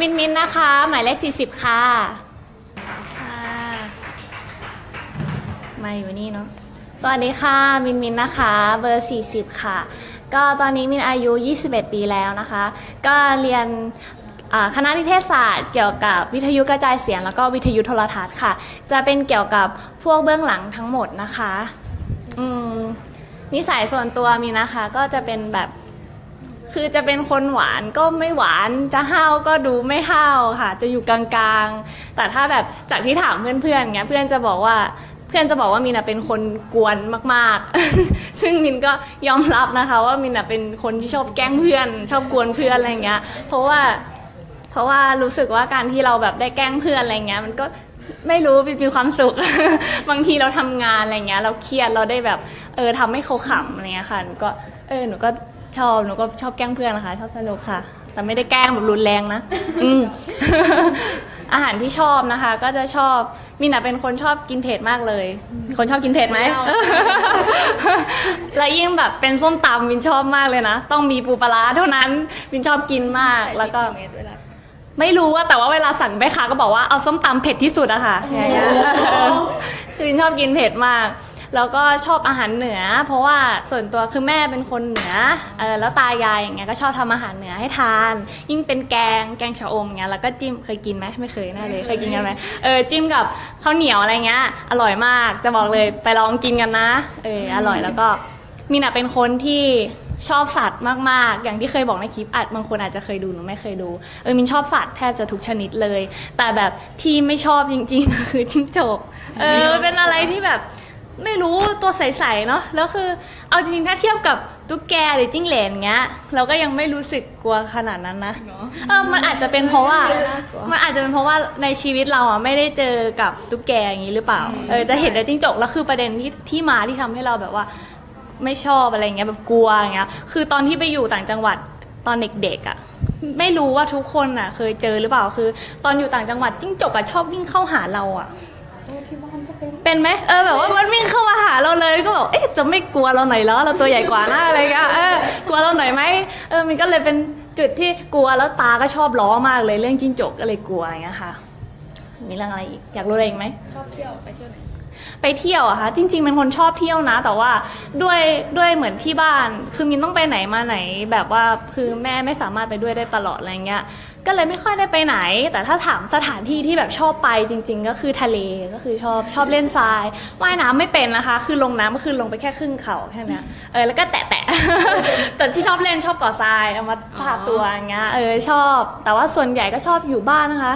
มินมินนะคะ หมายเลข40 ค่ะค่ะมาอยู่นี่เนาะสวัสดีค่ะ มินมินนะคะ เบอร์ 40 ค่ะ ก็ตอนนี้มินอายุ 21 ปีแล้วนะคะ ก็เรียนอ่าคณะนิเทศศาสตร์เกี่ยวกับวิทยุกระจายเสียง แล้วก็วิทยุโทรทัศน์ค่ะ จะเป็นเกี่ยวกับพวกเบื้องหลังทั้งหมดนะคะ อืมนิสัยส่วนตัวมีนะคะ ก็จะเป็นแบบ คือจะเป็นคนหวานก็ไม่หวานจะห้าวก็ดูไม่ห้าวค่ะ จะอยู่กลางๆ แต่ถ้าแบบจากที่ถามเพื่อนๆเงี้ยเพื่อนจะบอกว่าเพื่อนจะบอกว่ามินะเป็นคนกวนมากๆ ซึ่งมินก็ยอมรับนะคะ ว่ามินะเป็นคนที่ชอบแกล้งเพื่อน ชอบกวนเพื่อนอะไรเงี้ย เพราะว่าเพราะว่ารู้สึกว่าการที่เราแบบได้แกล้งเพื่อนอะไรเงี้ยมันก็ไม่รู้มีมีความสุข บางทีเราทำงานอะไรเงี้ย เราเครียดเราได้แบบเออทำให้เขาขำอะไรเงี้ยค่ะหนูก็เออหนูก็ ชอบหนูก็ชอบแกล้งเพื่อนนะคะชอบสนุกค่ะ แต่ไม่ได้แกล้งแบบรุนแรงนะ อืม อาหารที่ชอบนะคะ ก็จะชอบมินอะเป็นคนชอบกินเผ็ดมากเลย คนชอบกินเผ็ดไหม แล้วยิ่งแบบเป็นส้มตำมินชอบมากเลยนะ ต้องมีปูปลาร้าเท่านั้น มินชอบกินมากแล้วก็ ไม่รู้ว่าแต่ว่าเวลาสั่งแม่ค้าก็บอกว่าเอาส้มตำเผ็ดที่สุดอะค่ะอย่างเงี้ยคือชอบกินเผ็ดมาก แล้วก็ชอบอาหารเหนือ เพราะว่าส่วนตัวคือแม่เป็นคนเหนือเออแล้วตายายอย่างเงี้ยก็ชอบทำอาหารเหนือให้ทาน ยิ่งเป็นแกงแกงชะอมเงี้ยแล้วก็จิ้มเคยกินไหมไม่เคยแน่เลยเคยกินกันไหมเออจิ้มกับข้าวเหนียวอะไรเงี้ยอร่อยมากจะบอกเลยไปลองกินกันนะเอออร่อยแล้วก็มินอะเป็นคนที่ชอบสัตว์มาก ๆ อย่างที่เคยบอกในคลิปอัดบางคนอาจจะเคยดูหนูไม่เคยดู เออมินชอบสัตว์แทบจะทุกชนิดเลย แต่แบบที่ไม่ชอบจริง ๆ คือจิ้งจก เออเป็นอะไรที่แบบ ไม่รู้ตัวใสๆเนาะแล้วคือเอาจริงๆถ้าเทียบกับตุ๊กแกหรือจิ้งเหลนเงี้ย เราก็ยังไม่รู้สึกกลัวขนาดนั้นนะเออมันอาจจะเป็นเพราะว่า มันอาจจะเป็นเพราะว่าในชีวิตเราอะไม่ได้เจอกับตุ๊กแกอย่างนี้หรือเปล่าเออจะเห็นแต่จิ้งจกแล้วคือประเด็นที่ที่มาที่ทำให้เราแบบว่า ไม่ชอบอะไรเงี้ยแบบกลัวอย่างเงี้ย คือตอนที่ไปอยู่ต่างจังหวัดตอนเด็กๆอะ ไม่รู้ว่าทุกคนอะ เคยเจอหรือเปล่าคือ ตอนอยู่ต่างจังหวัดจิ้งจกอะชอบวิ่งเข้าหาเราอะ เป็นไหมเออแบบว่ามันวิ่งเข้ามาหาเราเลยก็บอกเอ๊ะจะไม่กลัวเราหน่อยเหรอเราตัวใหญ่กว่าหน้าอะไรเงี้ยเออกลัวเราหน่อยไหมเออมันก็เลยเป็นจุดที่กลัวแล้วตาก็ชอบล้อมากเลยเรื่องจิ้งจกก็เลยกลัวอย่างเงี้ยค่ะ มีเรื่องอะไรอีกอยากรู้อะไรอีกไหมชอบเที่ยวไปเที่ยวไหน ไปเที่ยวอะคะจริง ๆ เป็นคนชอบเที่ยวนะ แต่ว่าด้วยด้วยเหมือนที่บ้าน คือมินต้องไปไหนมาไหน แบบว่าคือแม่ไม่สามารถไปด้วยได้ตลอดอะไรเงี้ยก็เลยไม่ค่อยได้ไปไหน แต่ถ้าถามสถานที่ที่แบบชอบไปจริง ๆ ก็คือทะเลก็คือชอบชอบเล่นทรายว่ายน้ำไม่เป็นนะคะ คือลงน้ำก็คือลงไปแค่ครึ่งเข่าแค่นี้เออแล้วก็แตะแตะแต่ที่ชอบเล่นชอบก่อทรายเอามาทาตัวอย่างเงี้ยเออชอบ แต่ว่าส่วนใหญ่ก็ชอบอยู่บ้านนะคะ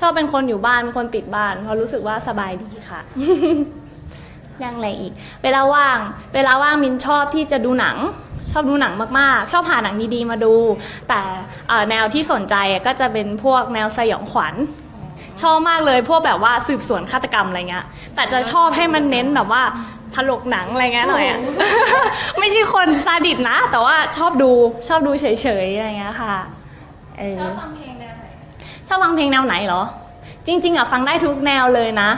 ชอบเป็นคนอยู่บ้านเป็นคนติดบ้าน เพราะรู้สึกว่าสบายดีค่ะ เรื่องอะไรอีก เวลาว่าง เวลาว่างมินชอบที่จะดูหนัง ชอบดูหนังมากๆ ชอบหาหนังดีๆมาดู แต่แนวที่สนใจก็จะเป็นพวกแนวสยองขวัญชอบมากเลยพวกแบบว่าสืบสวนฆาตกรรมอะไรเงี้ย แต่จะชอบให้มันเน้นแบบว่าถลกหนังอะไรเงี้ยหน่อยอะไม่ใช่คนซาดิสนะ แต่ว่าชอบดูชอบดูเฉยๆอะไรเงี้ยค่ะเออแล้วฟังเพลง ชอบฟังเพลงแนวไหนเหรอ จริง ๆอะฟังได้ทุกแนวเลยนะ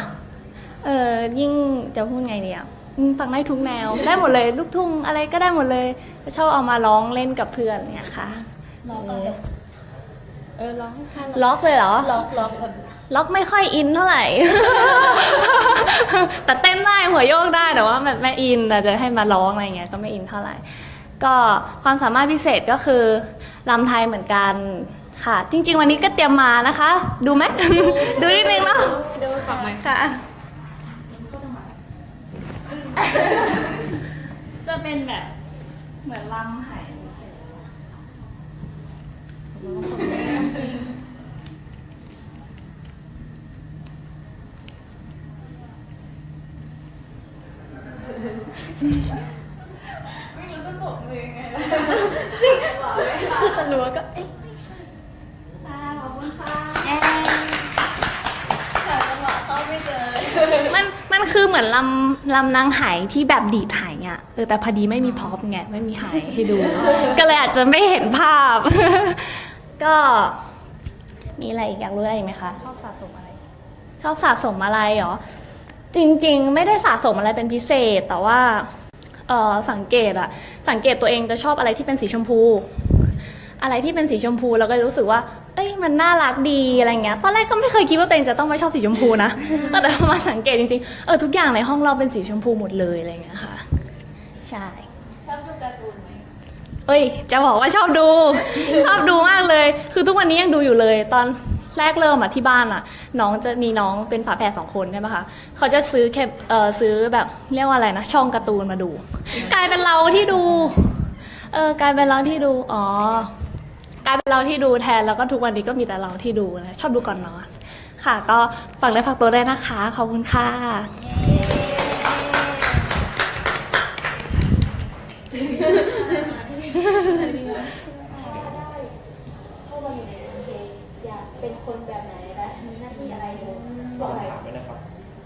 เออยิ่งจะพูดไงดีอะอืมฟังได้ทุกแนว ได้หมดเลยลูกทุ่งอะไรก็ได้หมดเลยชอบเอามาร้องเล่นกับเพื่อนเนี่ยค่ะร้องเออะไรอเออร้องให้ฟังล็อกเลยเหรอร้องร้องแบบล็อกไม่ค่อยอินเท่าไหร่ แต่เต้นได้หัวโยกได้แต่ว่าแบบไม่อินแต่จะให้มาร้องอะไรเงี้ยก็ไม่อินเท่าไหร่ ก็ความสามารถพิเศษก็คือรำไทยเหมือนกัน ค่ะ จริง ๆ วันนี้ก็เตรียมมานะคะ ดูไหม ดูนิดนึงเนาะดูฟังไหมค่ะ จะเป็นแบบเหมือนลำไหายไม่รู้จะปกมือยังไงแล้วจะรู้ว่าก็เอ๊ะ ขอบคุณค่ะ แต่จังหวะเข้าไม่เจอ มันมันคือเหมือนลำลำนางไหายที่แบบดีดไหายอะเออแต่พอดีไม่มีพร็อพไงไม่มีไหายให้ดู ก็เลยอาจจะไม่เห็นภาพ ก็มีอะไรอีกอยากรู้อะไรอีกไหมคะ ชอบสะสมอะไร ชอบสะสมอะไรเหรอ จริงๆ ไม่ได้สะสมอะไรเป็นพิเศษ แต่ว่าเออสังเกตอะสังเกตตัวเองจะชอบอะไรที่เป็นสีชมพู อะไรที่เป็นสีชมพูแล้วก็รู้สึกว่าเอ้ย มันมันน่ารักดีอะไรเงี้ย ตอนแรกก็ไม่เคยคิดว่าตัวเองจะต้องไม่ชอบสีชมพูนะ แต่พอมาสังเกตจริงๆ เออทุกอย่างในห้องเราเป็นสีชมพูหมดเลยอะไรเงี้ยค่ะ ใช่ ชอบดูการ์ตูนไหมเอ้ย จะบอกว่าชอบดู ชอบดูมากเลย คือทุกวันนี้ยังดูอยู่เลย ตอนแรกเริ่มอะที่บ้านอะน้องจะมีน้องเป็นฝาแฝดสองคนใช่ไหมคะเขาจะซื้อแค่เออซื้อแบบเรียกว่าอะไรนะ ช่องการ์ตูนมาดู กลายเป็นเราที่ดู เออกลายเป็นเราที่ดู อ๋อ กลายเป็นเราที่ดูแทนแล้วก็ทุกวันนี้ก็มีแต่เราที่ดูนะชอบดูก่อนนอน ค่ะ ก็ฝากเลยฝากตัวได้วยนะคะ ขอบคุณค่ะเข้ามาอยู่ในโอเคอยากเป็นคนแบบไหนและมีหน้าที่อะไรบอกอะไรถามไว้นะครับ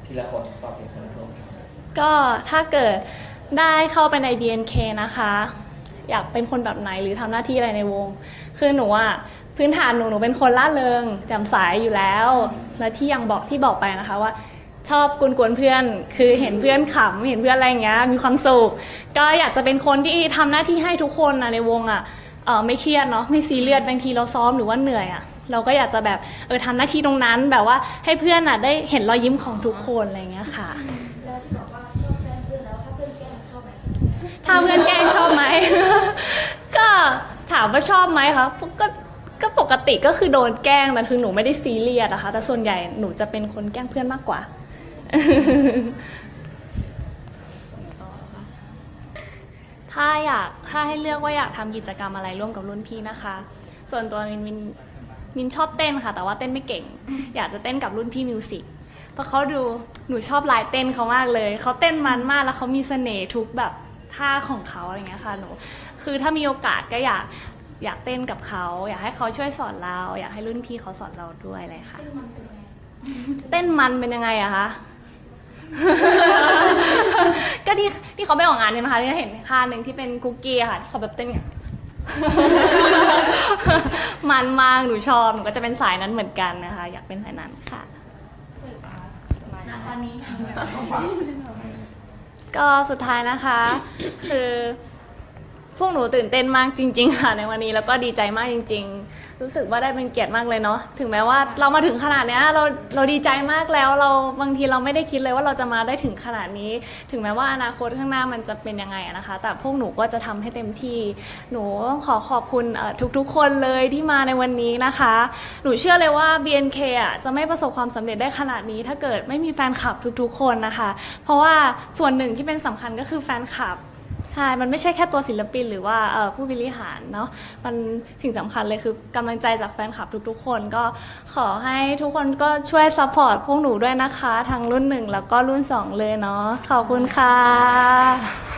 ทีละคนตอบเป็นคนละคนครับก็ถ้าเกิดได้เข้าไปใน BNK นะคะ อยากเป็นคนแบบไหนหรือทำหน้าที่อะไรในวง คือหนูอะพื้นฐานหนูหนูเป็นคนล่าเริงแจ่มใสอยู่แล้ว และที่ยังบอกที่บอกไปนะคะว่าชอบกวนๆเพื่อน คือเห็นเพื่อนขำเห็นเพื่อนอะไรอย่างเงี้ยมีความสุข ก็อยากจะเป็นคนที่ทำหน้าที่ให้ทุกคนนะในวงอะเออไม่เครียดเนาะไม่ซีเรียสบางทีเราซ้อมหรือว่าเหนื่อยอะเราก็อยากจะแบบเออทำหน้าที่ตรงนั้นแบบว่าให้เพื่อนอะได้เห็นรอยยิ้มของทุกคนอะไรอย่างเงี้ยค่ะ แล้วที่บอกว่าชอบแกล้งเพื่อนแล้วถ้าเพื่อนแกล้งชอบไหมถ้าเพื่อนแกล้งชอบไหมก็ถามว่าชอบไหมคะก็ก็ปกติก็คือโดนแกล้งแต่คือหนูไม่ได้ซีเรียสนะคะ แต่ส่วนใหญ่หนูจะเป็นคนแกล้งเพื่อนมากกว่า ถ้าอยากถ้าให้เลือกว่าอยากทำกิจกรรมอะไรร่วมกับรุ่นพี่นะคะ ส่วนตัวมินมินมินชอบเต้นค่ะ แต่ว่าเต้นไม่เก่ง อยากจะเต้นกับรุ่นพี่มิวสิกเพราะเขาดูหนูชอบลายเต้นเขามากเลย เขาเต้นมันมากแล้วเขามีเสน่ห์ทุกแบบ ท่าของเขาอะไรเงี้ยค่ะหนูคือถ้ามีโอกาสก็อยากอยากเต้นกับเขา อยากให้เขาช่วยสอนเรา อยากให้รุ่นพี่เขาสอนเราด้วยเลยค่ะ เต้นมันเป็นยังไงอะคะ ก็ที่ที่เขาไปออกงานเนี่ยนะคะที่เห็นค่าหนึ่งที่เป็นคุกกี้อะค่ะที่เขาแบบเต้นอย่าง มันมากหนูชอบหนูก็จะเป็นสายนั้นเหมือนกันนะคะ อยากเป็นสายนั้นค่ะ ตอนนี้ ก็สุดท้ายนะคะ คือ พวกหนูตื่นเต้นมากจริง ๆ ค่ะในวันนี้แล้วก็ดีใจมากจริง ๆ รู้สึกว่าได้เป็นเกียรติมากเลยเนาะถึงแม้ว่าเรามาถึงขนาดเนี้ยเราเราดีใจมากแล้วเราบางทีเราไม่ได้คิดเลยว่าเราจะมาได้ถึงขนาดนี้ ถึงแม้ว่าอนาคตข้างหน้ามันจะเป็นยังไงอะนะคะ แต่พวกหนูก็จะทำให้เต็มที่ หนูต้องขอขอบคุณเอ่อทุกๆ คนเลยที่มาในวันนี้นะคะ หนูเชื่อเลยว่า BNK อะจะไม่ประสบความสำเร็จได้ขนาดนี้ ถ้าเกิดไม่มีแฟนคลับทุกๆ คนนะคะ เพราะว่าส่วนหนึ่งที่เป็นสำคัญก็คือแฟนคลับ ใช่ มันไม่ใช่แค่ตัวศิลปินหรือว่าผู้บริหารเนาะ มันสิ่งสำคัญเลยคือกำลังใจจากแฟนคลับทุกๆ คนก็ขอให้ทุกคนก็ช่วยซัพพอร์ตพวกหนูด้วยนะคะ ทั้งรุ่นหนึ่งแล้วก็รุ่นสองเลยเนาะ ขอบคุณค่ะ